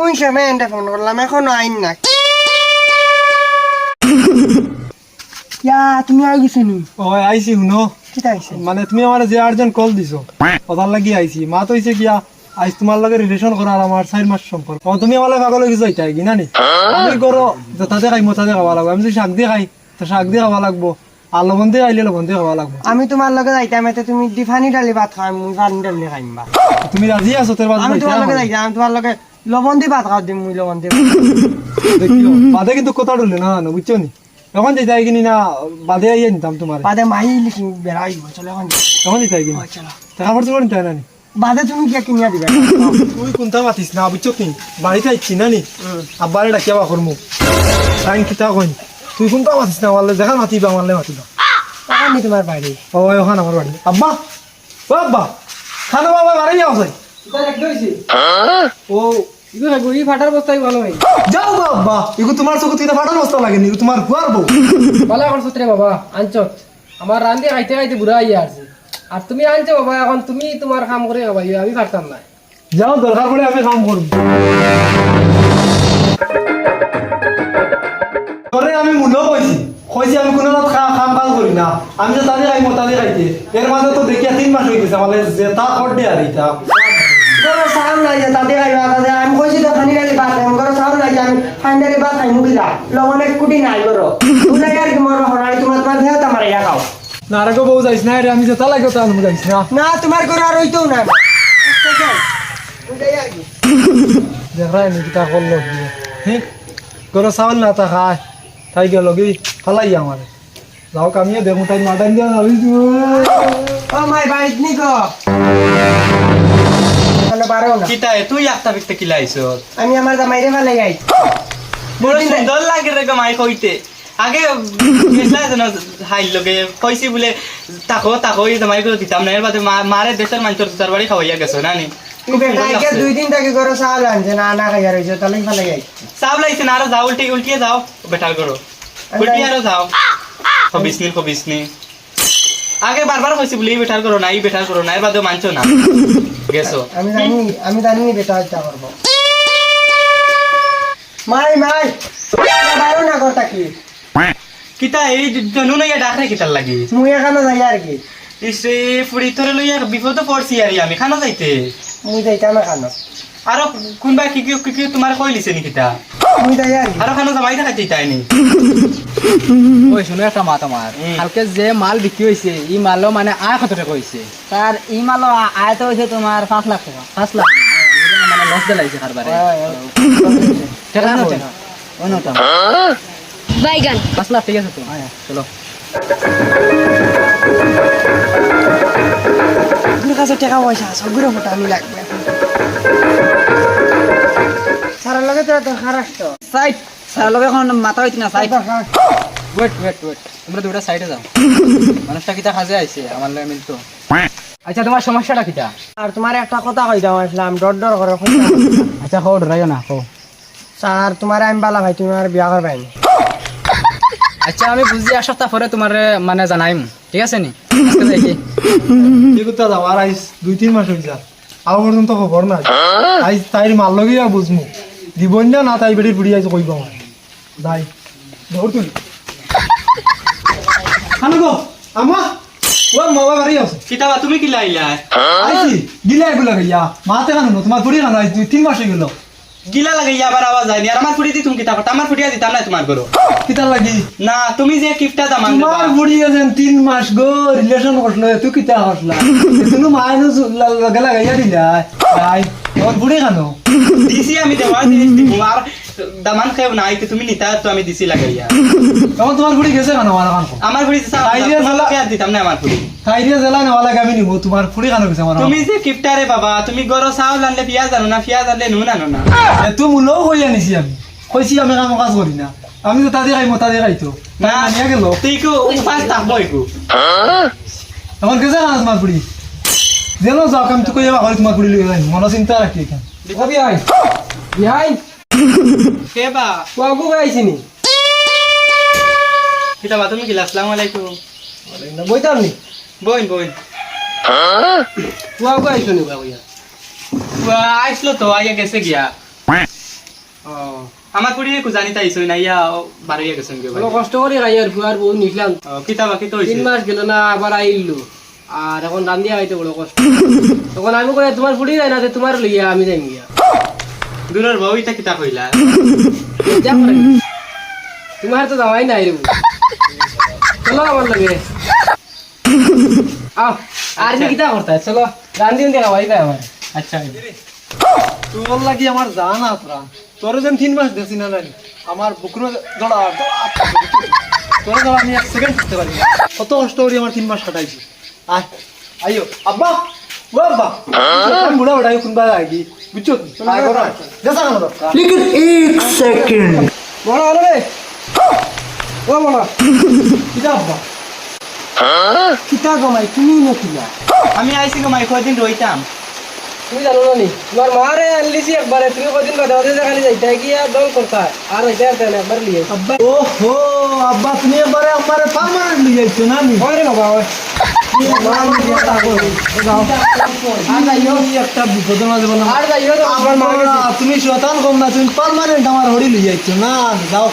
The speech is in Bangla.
কোন সময় এনটা ফোন করলাম এখনও আইন না ইয়া তুমি আই গেছো নি? ও আইছি শুনো। কিতা আইছে? মানে তুমি আমার যে আর্জেন্ট কল দিছো ওটার লাগি আইছি। মা তো হইছে গিয়া আইস তোমার লগে রিলেশন করার আমার চার মাস সম্পর্ক তুমি আমার পাগল হয়ে যাইতা কি না নি আমি করো তাতে খাই মতাতে খাওয়া লাগবো। আমি যদি শাক দিয়ে খাই তো শাক দিয়ে খাওয়া লাগবো। আর লবণ দিয়ে খাইলে লবণ দিয়ে খাওয়া লাগবো। আমি তোমার লগে যাইতাম এতে তুমি ডিফানি ডালি ভাত খাই মুই ফানি ডালি খাইম বা। তুমি রাজি আছো তোর তোমার লগে যাইতাম আমি তোমার লগে লবণ দি ভাত খাও দিম মুই লবণ দি বাদে কিন্তু কথা ডলে না না বুঝছ নি এখন যেতে কিনি না বাদে আইয়ে নিতাম তোমার বাদে মাই লিখি বেড়াই চলে এখন এখন যেতে কিনি খরচ করে নিতে হয় না বাদে তুমি কি কিনিয়া দিবে তুই কোনটা মাতিস না বুঝছ কি বাড়িতে আইছি না নি আব্বারে ডাকিয়া বা করমু টাইম কিতা কইন তুই কোনটা মাতিস না আমারলে দেখা মাতিবা আমারলে মাতিবা নি তোমার বাড়ি ও ওখান আমার বাড়ি আব্বা ও আব্বা খানা বাবা বাড়ি যাও যাই ও ইগো গুড়ি ফাটার বস্তাই ভালো ভাই যাও গো আব্বা তোমার চোখ তুই ফাটার বস্তা লাগেনি এগো তোমার কুয়ার বউ। ভালো এখন সত্রে বাবা আনছো আমার রান্ধে খাইতে খাইতে বুড়া হয়ে আসছে। আর তুমি আনছো বাবা এখন তুমি তোমার কাম করে বাবা আমি পারতাম না। যাও দরকার পড়ে আমি কাম করব। আমি মূল্য কইছি কইছি আমি কোনো রাত খা কাম কাজ করি না। আমি যে তাদের খাইমো তাদের খাইতে। এর মাঝে তো দেখিয়া তিন মাস হয়ে গেছে আমার যে তা করডে আর এটা তাতে খাইবা তাতে আমি কইছি তো কুটি নাই তুমি আর কি মরবা হরাই তোমার তোমার দেহ তোমার ইয়া খাও। না বউ রে আমি যে তা লাগে তা আমি না। না তোমার ঘরে আর হইতেও না ওইটাই আর কি দেখাই নি কিতা করল হ্যাঁ গরো চাউল না তা খায় তাই গেল কি ফালাই আমার যাও কামিয়ে দেখো তাই মাটান দিয়া আমি ও মাই নি গো তাহলে পারো না। কিতা এ তুই একটা বিকতে কিলাইছ আমি আমার জামাইরে ফেলে যাই বড় সুন্দর লাগে রে মাই কইতে। আগে গেছলা যেন হাইল লগে কইছি বলে তাকো তাকো এই জামাই করে দিতাম না। এর বাদে মারে দেশের মানুষের তার বাড়ি খাওয়াইয়া গেছো না নি। দুই দিন থেকে গরো চাউল আনছে না না খাইয়া রয়েছে তাহলে ফেলে যাই সাব লাইছে না আরও যাও উল্টি উল্টিয়ে যাও বেটার করো উল্টিয়ে আরও যাও। খবিস নি খবিস নি। আগে বারবার কইছি বলে বেটার করো না এই বেটার করো না এর মানছো না। গেছো। আমি জানি আমি জানি বেটা হত্যা করব। মাই মাই! বাইরো না করতা কি? কিতা এই জনু না ডাক রে কিতার লাগি? মুই এখানে যাই আর কি? ইসে ফুড়ি তোরে লইয়া বিপদে পড়ছি আর আমি। খানা যাইতে? মুই যাইতাম এখানে আরও কোনবা কি কি কি কি তোমার কই লিছে নি কিতা? মুই যাই আর কি আরও খানা জামাই দেখাইতে তাইনি ওই শুনো একটা মাত আমার হুম। কালকে যে মাল বিক্রি হয়েছে ই মালও মানে আয় কত টাকা হয়েছে তার ই মালো আয় তো হয়েছে তোমার পাঁচ লাখ টাকা। পাঁচ লাখ। মানে লস দিলাইছে কারবারে টাকা না টাকা অন্যতম বাইগান। পাঁচ লাখ ঠিক আছে তো। চলো। আপনার কাছে টাকা পয়সা সবগুলো ফটো আমি লাগবে। সারা লগে তো দরকার আসতো। সাইড স্যার লোক এখন মাথা হইতে না সাইড ওয়েট ওয়েট ওয়েট। তোমরা দুটা সাইডে যাও। মানুষটা কিতা কাজে আইছে আমার লাগে মিলতো। আচ্ছা তোমার সমস্যাটা কিতা? আর তোমার একটা কথা কই দাও আসলাম ডর ডর করে আচ্ছা হো ডরাইও না হো স্যার তোমার আমি বালা ভাই তুমি আর বিয়া করবাই না। আচ্ছা আমি বুঝি এক সপ্তাহ পরে তোমার মানে জানাইম। ঠিক আছে নি? যাও? আর আইস দুই তিন মাস হয়ে যা আও পর্যন্ত খবর না আইস তাইর মাল লগে আর বুঝমু। দিবন না না তাই বেটির বুড়ি আইস কইবা আমার। দাই দৌড় তুলি। হানো গো আমা ও মাবা বাড়ি আছে। কিতাবা তুমি কি লাইলা? আইছি গিলা এগুলা গিয়া মাতে কানো তোমার বুড়ি আইস দুই তিন মাস হয়ে গেল। গিলা লাগে আবার আওয়াজ যায়নি আর আমার ফুড়ি দি তুমি কিতা? করতে আমার ফুড়িয়া দিতাম না তোমার করো কিতার লাগি? না তুমি যে কিপটা দামান তোমার বুড়ি আছেন তিন মাস গো রিলেশন করছিল তুই কিতা করলা তুমি মায়ের লগে লাগাইয়া দিলা। বুড়ি কানো? দিছি আমি দেওয়া জিনিস দিব আর দামান খেও নাই তো তুমি নিতা তো আমি দিছি লাগাইয়া। তখন তোমার বুড়ি গেছে কেন আমার কান? আমার ফুড়ি আইডিয়া ভালো। আর দিতাম না আমার ফুড়ি খাইরিয়া জেলা নেওয়া লাগে আমি নিবো তোমার ফুড়ি কানো গেছে আমার তুমি যে কিপটা রে বাবা তুমি গরো চাউল আনলে পিয়াজ আনো না পিয়াজ আনলে নুন আনো না। এত মূলও কই আনিছি আমি। কইছি আমি কাম কাজ করি না। আমি তো তাদের খাইমো তাদের খাইতো। না আনিয়া গেল। তুই কো উপাস থাকব একু। এখন গেছে না তোমার বুড়ি? যেন যাও আমি তো কইয়া বাড়ি তোমার বুড়ি লই যাই মনে চিন্তা রাখি এখান কবি আই। বিহাই কে বা কুয়াগু গাইছি নি কিতাবা তুমি কি আসসালামু আলাইকুম। বইতাম নি? বইন বইন কুয়াগু আইছো নি বাবুয়া আইসলো তো আইয়া গেছে গিয়া। ও আমার পুরি কুজানি তাইছো না ইয়া বাড়িয়ে গেছেন গে ভাই বড় কষ্ট করে খাই আর ফুয়ার বউ নিলাম ও, কিতা বাকি তো হইছে তিন মাস গেল না আবার আইলো আর এখন রান্দিয়া খাইতে বড় কষ্ট। তখন আমি কই তোমার ফুড়ি যায় না তোমার লইয়া আমি যাই গিয়া দূরের বউ ইটা কিতা কইলা। তোমার তো দামাই নাই রে। চলো আমার লাগে। আও আর নি কিতা করতে? চলো রান্দি উন্দি খাওয়াই দেয় আমার। আচ্ছা তোর লাগি আমার জান আপরা তোর যেন তিন মাস দেখছি না জানি আমার বুকুর জড়া তোর জড়া আমি এক সেকেন্ড করতে পারি কত কষ্ট করি আমার তিন মাস কাটাইছি আয় আইও আব্বা ও আব্বা আমি বুড়া বুড়া কোনবা আইগি বুঝছ আয় করো দেসা কেন বড় হলো রে ও বড় কিটা আব্বা কিতা গমাই তুমি নকিলা আমি আইছি গো মাই কয়দিন রইতাম তুমি জানো না নি তোমার মারে আনলিছি একবারে তুমি কদিন বাদে ওদের খালি যাইতে গিয়া দল করতা আর যাইতে আর না একবার লিয়ে আব্বা ওহো আব্বা তুমি এবারে আমারে পার্মানেন্ট লিয়ে যাইছো না ওরে বাবা তুমি শতান কম না তুমি পার্মানেন্ট আমার হরি লিয়ে যাইছো না যাও।